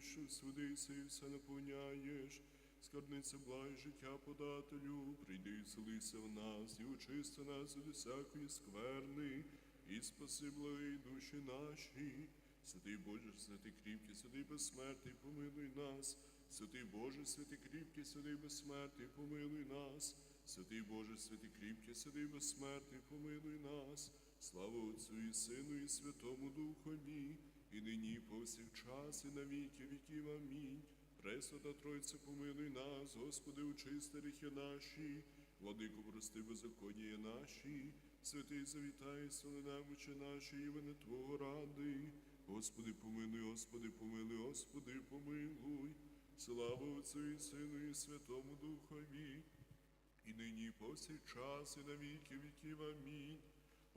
що судися і все наповняєш, скарбниця благ життя подателю, прийди і селися в нас, і очисти нас від усякої скверни, і спаси благі душі наші. Святий Боже, святий кріпкий, святий безсмертний, помилуй нас. Святий Боже, святий кріпкий, святий безсмертний, помилуй нас. Святий Боже, святий кріпкий, святий безсмертний, помилуй нас. Слава Отцю і Сину, і Святому Духові, і нині, повсякчас, і на віки віків. Амінь. Пресвята Тройця, помилуй нас, Господи, очисти гріхи наші, владико, прости беззаконня наші, святий завітай, соли немочі наші, і вини Твого ради. Господи, помилуй, Господи, помилуй, Господи, помилуй. Слава Отцю і Сину, і Святому Духові, і нині, повсякчас, і на віки віків. Амінь.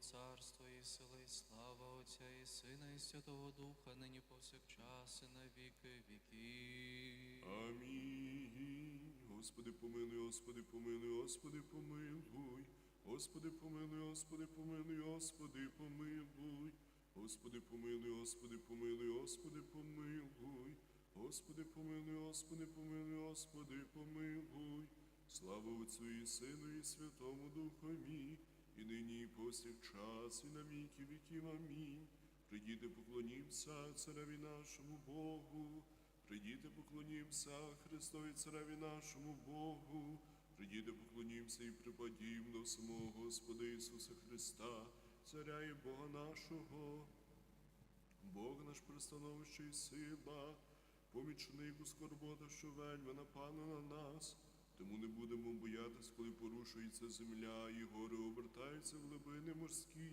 царство і сила, і слава Отця і Сина, і Святого Духа, нині повсякчас, і на віки віків. Амінь. Господи, помилуй, Господи, помилуй, Господи, помилуй. Господи, помилуй, Господи, помилуй, Господи, помилуй. Господи, помилуй, Господи, помилуй, Господи, помилуй. Господи, помилуй, Господи, помилуй, Господи, помилуй. Слава Отцю і Сину, і Святому Духові, і нині, і повсякчас, і на віки віків. Амінь. Придіти, поклонімся цареві нашому Богу. Придіти, поклонімся Христові цареві нашому Богу. Придіти, поклонімся і припадім до самого Господа Ісуса Христа, Царя і Бога нашого. Бог наш пристановище і сила, помічник у скорботах, що вельми напала на нас. Тому не будемо боятись, коли порушується земля, і гори обертаються в глибини морські.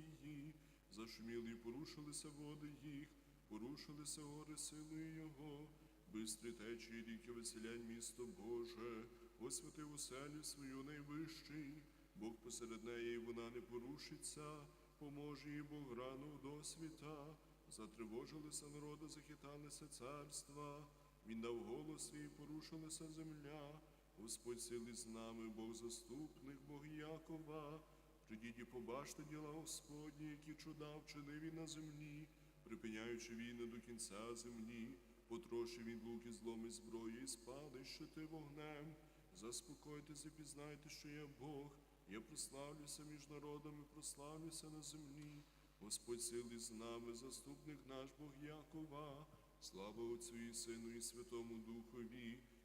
Зашуміли і порушилися води їх, порушилися гори сили Його, бистрі течії ріки веселянь місто Боже, освятив оселю свою найвищий, Бог посеред неї, і вона не порушиться, поможе їй Бог рано до світа. Затривожилися народи, захиталися царства, він дав голос і порушилася земля. Господь сили з нами, Бог заступник, Бог Якова. Придіть і побачте діла Господні, які чуда вчинив він на землі, припиняючи війни до кінця землі, потрошив він луки злом і зброї, і спали щити вогнем. Заспокойтеся, пізнайте, що я Бог. Я прославлюся між народами, прославлюся на землі. Господь сили з нами, заступник наш Бог Якова. Слава Отцю і Сину, і Святому Духові,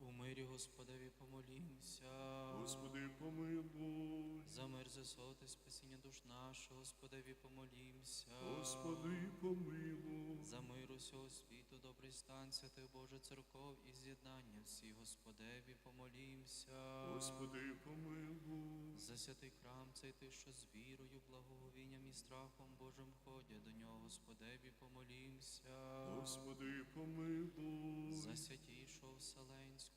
У мирі Господеві помолімся. Господи, помилуй. За мир засоти, спасіння душ наших, Господеві помолімся. Господи, помилуй. За мир усього світу, добрий стан, святих Боже церков і з'єднання всі, Господеві помолімся. Господи, помилуй. За святий храм цей ти, що з вірою, благоговінням і страхом Божим ходять до нього, Господеві помолімся. Господи, помилуй. За святішого Вселенського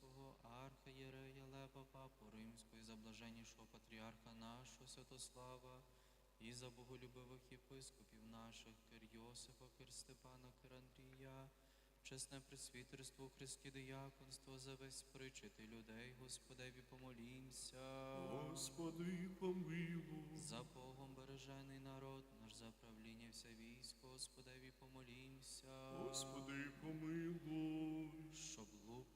архієрея Лева Папу Римського і за блаженнішого патріарха нашого Святослава, і за боголюбивих єпископів наших Кир Йосифа, Кир Степана, Кир Андрія, чесне присвітерство Христі дияконство за весь причити людей, Господеві помолімся. Господи, помилуй. За Богом бережений народ, наш за правління вся військо, Господеві помолімся. Господи, помилуй. Щоб лук,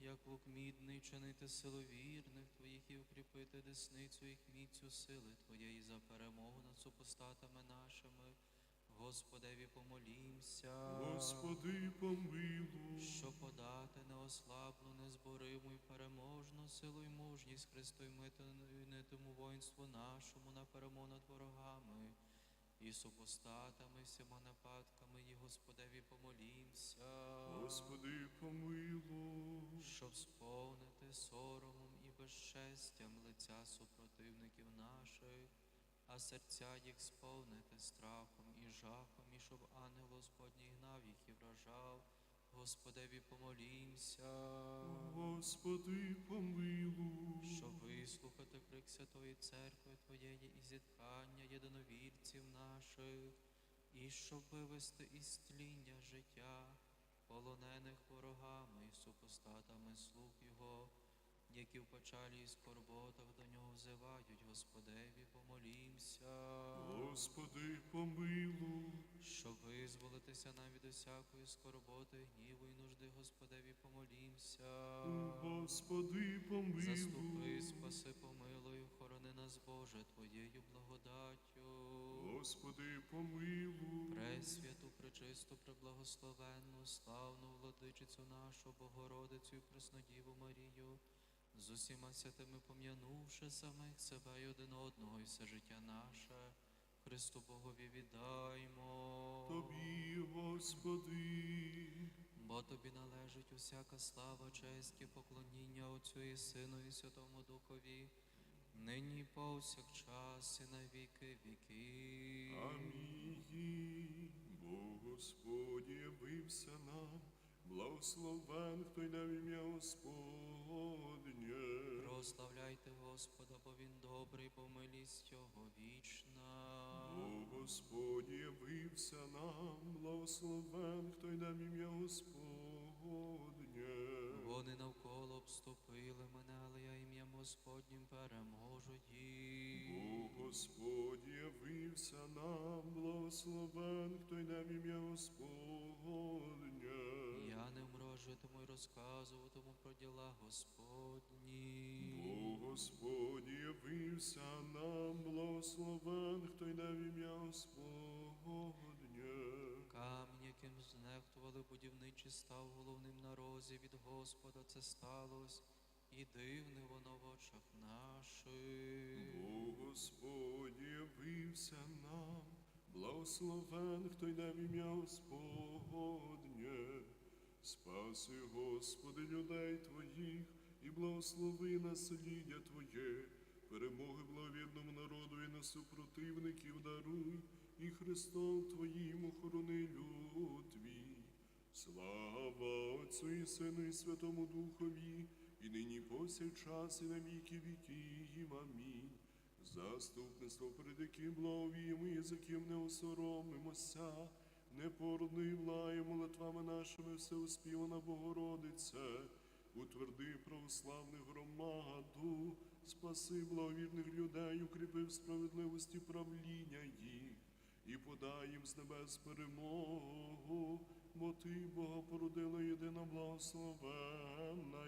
як лук мідний, чинити силу вірних твоїх і укріпити десницю їх міцю сили твоєї за перемогу над супостатами нашими. Господеві помолімся. Господи, помилуй. Що подати неослабну, незбориму й переможну силу й мужність Христу й митому воїнству нашому на перемогу над ворогами і супостатами, всіма нападками, і Господеві помолімся. Господи, помилуй. щоб сповнити соромом і безчестям лиця супротивників наших, а серця їх сповнити страхом і жахом, і щоб ангел Господній гнав їх і вражав. Господеві помолімся, Господи, помилуй. Святої Церкви Твоєї і зітхання єдиновірців наших, і щоб вивести із тління життя, полонених ворогами і супостатами слуг Його, які в печалі і скорботах до нього взивають, Господеві, помолімся, Господи, помилуй. щоб визволитися нам від усякої скорботи, гніву і нужди, Господеві, помолімся. Господи, помилуй. Заступи, спаси, помилуй, охорони нас, Боже, Твоєю благодаттю. Господи, помилуй. Пресвяту, пречисту, преблагословенну, славну владичицю нашу, Богородицю і Преснодіву Марію, з усіма святими пом'янувши самих себе і один одного, і все життя наше, Христу Богові віддаймо. Тобі, Господи. Бо тобі належить усяка слава, честь і поклоніння Отцю і Сину і Святому Духові, нині повсякчас і на віки віки. Амінь. Бо Господь явився нам, благословен, хто йде в ім'я Господнє. Прославляйте Господа, бо Він добрий, бо милість Його вічна. Бо Господь явився нам, благословен, хто йде в ім'я Господнє. Вони навколо обступили мене, але я ім'ям Господнім переможу їх. Бо Господь явився нам, благословен, хто йде в ім'я Господнє. Я не вмру, й розказуватиму про діла Господні. Бо Господь явився нам, благословен, хто йде в ім'я Господнє. Камінь, яким знехтували будівничі, став головним на розі від Господа це сталось, і дивне воно в очах наших. Бо Господь явився нам, благословен, хто йде в ім'я Господнє. Спаси, Господи, людей Твоїх, і благослови насліддя Твоє, перемоги благовірному народу і на супротивників даруй, і Христом Твоїм охорони люд Твій. Слава Отцю і Сину і Святому Духові, і нині повсякчас, і на віки віків. Амінь. Заступництво, перед яким благовіємо, і з яким не осоромимося, не порнивлає молитвами нашими всеуспівана Богородице, утверди православних громаду, спаси благовірних людей, укріпи в справедливості правління їх, і подай їм з небес перемогу, бо ти, Бога, породила єдина благословенна.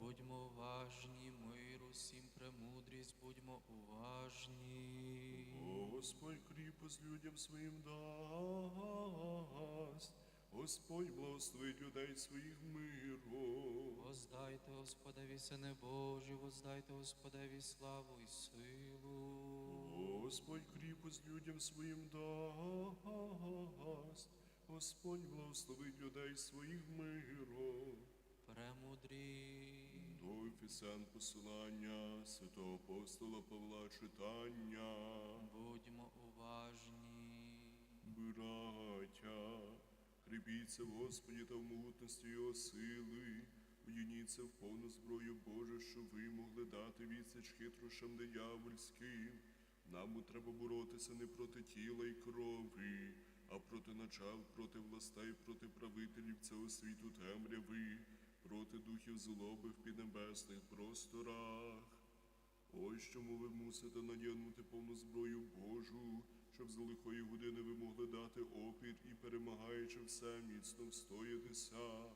Будьмо уважні, миру, всім премудрість, будьмо уважні. Господь кріпость людям своїм дасть, Господь благословить людей своїх миром. Воздайте Господеві, Сине Божі, воздайте Господеві славу і силу. Господь кріпость людям своїм дасть, Господь благословить людей своїх миром. Премудрі. До Ефесян посилання святого апостола Павла читання. Будьмо уважні. Браття, кріпіться Господі та в могутності Його сили, вдініться в повну зброю Божу, щоб ви могли дати відсіч хитрощам диявольським. Нам треба боротися не проти тіла і крові, а проти начал, проти властей, проти правителів цього світу темряви, проти духів злоби в піднебесних просторах. Ось чому ви мусите надягнути повну зброю Божу, щоб за лихої години ви могли дати опір і, перемагаючи все, міцно встоятися.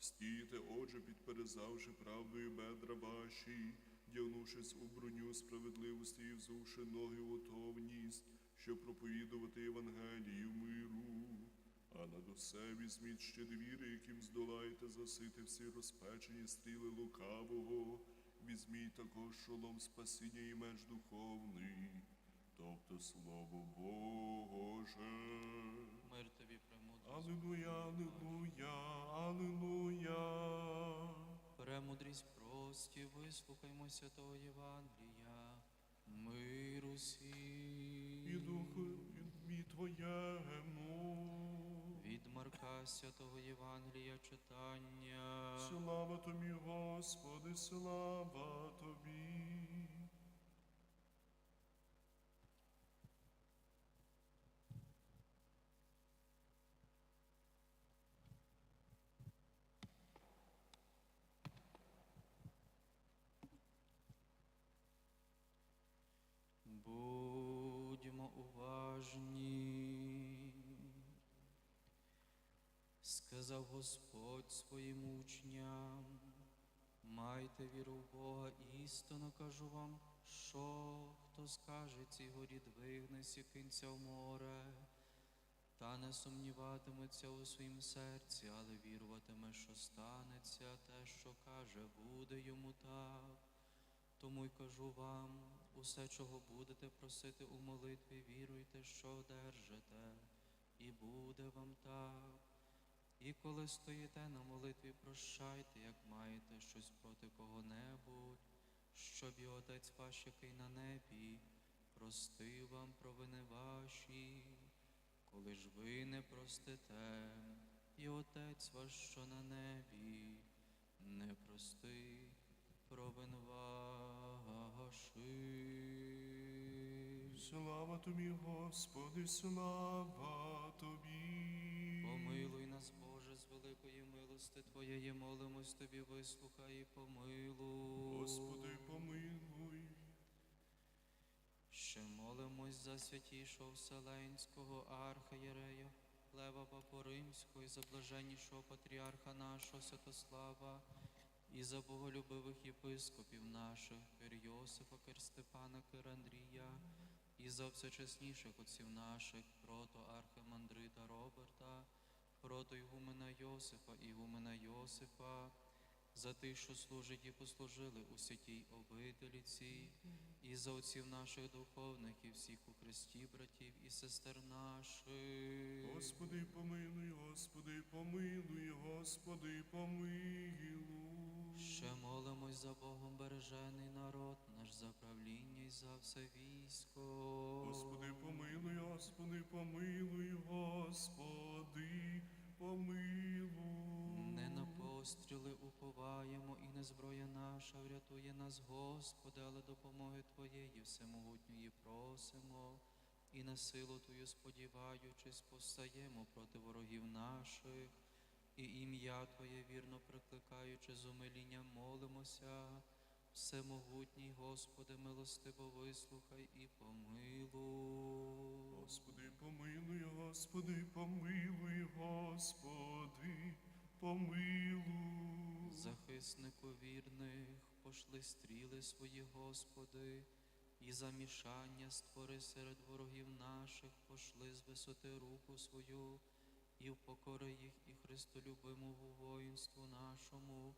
Стійте, отже, підперезавши правдою бедра ваші, вдягнувшись у броню справедливості і взувши ноги в готовність, щоб проповідувати Євангелію миру. А над усе візьміть ще двіри, яким здолаєте засити всі розпечені стріли лукавого. Візьміть також шолом спасіння і меч духовний, тобто слово Боже. Мир тобі премудрість. Аллилуйя, аллилуйя, аллилуйя. Премудрість прості, вислухаймо святого Євангелія. Мир усім. І духові Твоєму. Від Марка святого Євангелія читання. Слава Тобі, Господи, слава Тобі. Будьмо уважні. Сказав Господь своїм учням, майте віру в Бога, істинно кажу вам, що хто скаже цій горі двигнесі, кинься в море, та не сумніватиметься у своїм серці, але віруватиме, що станеться те, що каже, буде йому так. Тому й кажу вам, усе, чого будете просити у молитві, віруйте, що одержите, і буде вам так. І коли стоїте на молитві, прощайте, як маєте щось проти кого-небудь, щоб і Отець ваш, який на небі, простив вам провини ваші. Коли ж ви не простите, і Отець ваш, що на небі, не простить провин ваших. Слава Тобі, Господи, слава Тобі. Помилуй нас, Боже, з великої милости Твоєї, молимось Тобі, вислухай і помилуй. Господи, помилуй. Ще молимось за святішого Вселенського архієрея, Лева Папоримського і за блаженнішого патріарха нашого Святослава, і за боголюбивих єпископів наших, Кир Йосифа, Кир Степана, Кир Андрія, і за всечесніших отців наших, прото архимандрита Роберта, прото Ігумена Йосифа, Ігумена Йосифа, за тих, що служать і послужили у святій обителі цій, і за отців наших духовних, і всіх у Христі, братів і сестер наших. Господи, помилуй, Господи, помилуй, Господи, помилуй. Ще молимось за Богом бережений народ, наш за правління і за все військо. Господи, помилуй, Господи, помилуй, Господи, помилуй. Не на постріли уповаємо, і не зброя наша врятує нас, Господи, але допомоги Твоєї всемогутньої просимо, і на силу Твою сподіваючись, постаємо проти ворогів наших, і ім'я Твоє вірно прикликаючи з умилінням молимося. Всемогутній Господи, милостиво вислухай і помилуй. Господи, помилуй, Господи, помилуй, Господи, помилуй. Захиснику вірних, пошли стріли свої, Господи, і замішання створи серед ворогів наших, пошли з висоти руку свою, і впокори їх і Христолюбимому воїнству нашому,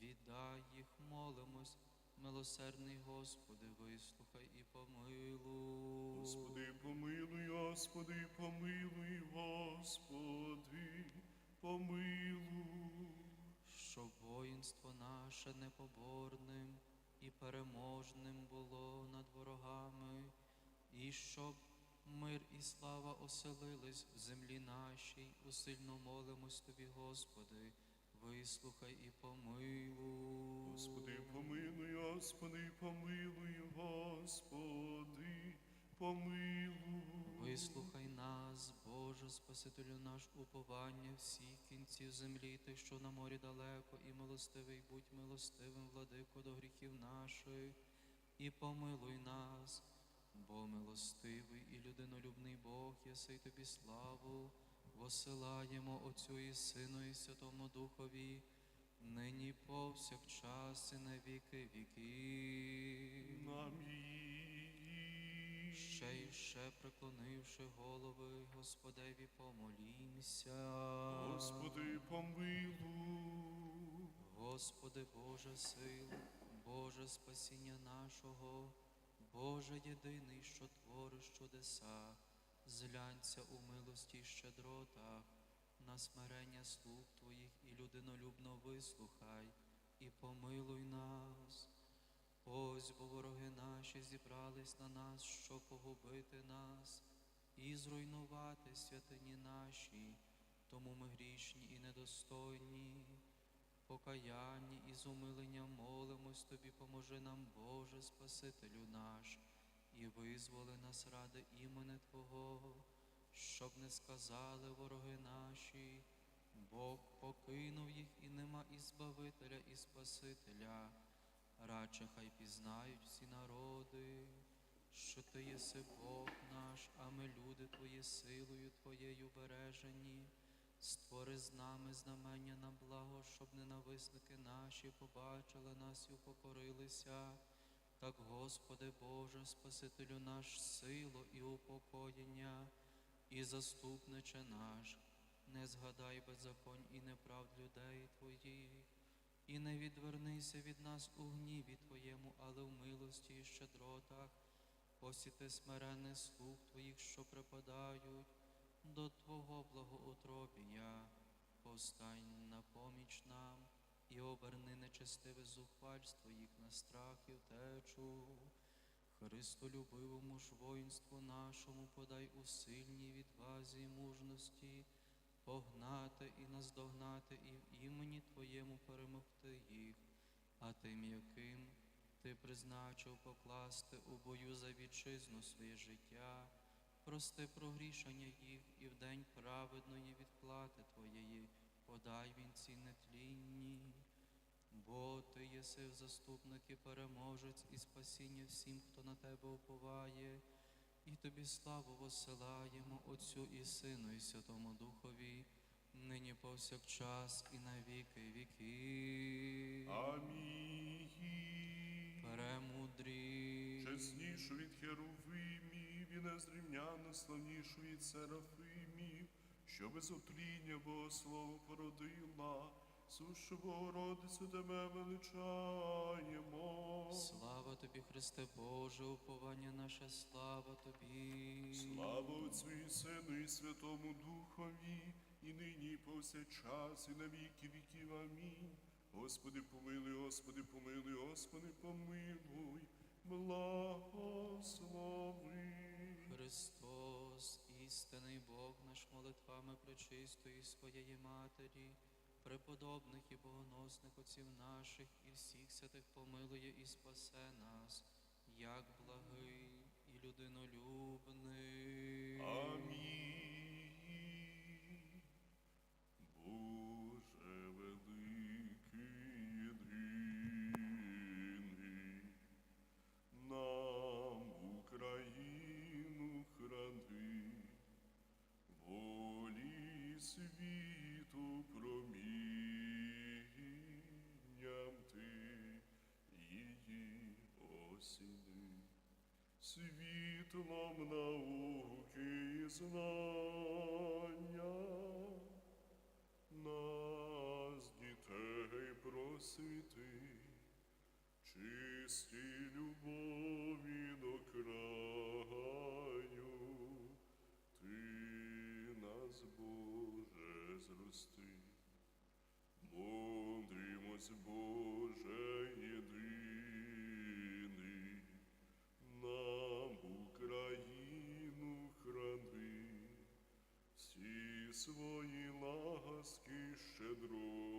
віддай їх, молимось, милосердний Господи, вислухай і помилуй. Господи, помилуй, Господи, помилуй, Господи, помилуй. щоб воїнство наше непоборним і переможним було над ворогами, і щоб мир і слава оселились в землі нашій, усильно молимось Тобі, Господи, вислухай і помилуй. Господи, помилуй, Господи, помилуй, Господи, помилуй. Вислухай нас, Боже, Спасителю наш, уповання всіх кінців землі, ти, що на морі далеко, і милостивий, будь милостивим, владико, до гріхів наших, і помилуй нас, бо милостивий і людинолюбний Бог, єси тобі славу, посилаємо Отцю і Сину, і Святому Духові, нині повсякчас і на віки віків. Амінь. Ще й ще преклонивши голови, Господеві помолімся. Господи, помилуй. Господи Боже сил, Боже спасіння нашого, Боже єдиний, що твориш чудеса, зглянься у милості й щедротах, на смирення слуг Твоїх і людинолюбно вислухай, і помилуй нас. Ось бо вороги наші зібрались на нас, щоб погубити нас і зруйнувати святині наші, тому ми грішні і недостойні покаянні і з умиленням молимось Тобі, поможи нам, Боже, Спасителю наш, і визволи нас ради імени Твого, щоб не сказали вороги наші, Бог покинув їх і нема і Збавителя, і Спасителя. Радше хай пізнають всі народи, що Ти єси Бог наш, а ми люди Твої силою Твоєю бережені. Створи з нами знамення на благо, щоб ненависники наші побачили нас і упокорилися. Так, Господи Боже, Спасителю наш, силу і упокоєння, і заступниче наш, не згадай беззаконь і неправд людей Твоїх, і не відвернися від нас у гніві Твоєму, але в милості і щедротах, посіти смирених слуг Твоїх, що припадають до Твого благоутробія, постань на поміч нам і оберни нечестиве зухвальство їх на страх і втечу. Христолюбивому ж воїнству нашому подай у сильній відвазі й мужності, погнати і наздогнати, і в імені Твоєму перемогти їх, а тим, яким ти призначив покласти у бою за вітчизну своє життя. Прости прогрішення їх і в день праведної відплати Твоєї подай вінці нетлінні, бо Ти єси заступник і переможець і спасіння всім, хто на Тебе уповає, і Тобі славу посилаємо Отцю і Сину, і Святому Духові, нині повсякчас і на віки віки. Амінь. Премудрі. Чеснішу від херовимів і незрівняно славнішу від серафимів, що без отління Богослово породила, сушу Богородицю тебе величаємо. Слава тобі, Христе Боже, уповання наше, слава тобі. Слава Отцю і Сину і Святому Духові, і нині, і повсякчас, і на віки віків. Амінь. Господи, помилуй, Господи, помилуй, Господи, помилуй, благослови. Христос, істинний Бог наш молитвами пречистої своєї Матері, преподобних і богоносних отців наших і всіх святих помилує і спасе нас, як благий і людинолюбний. Амінь. Світлом науки і знання. Нас, дітей, просвіти, чисті любові до краю. Ти нас, Боже, зрости, мудримось, Боже, свої ласки щедроти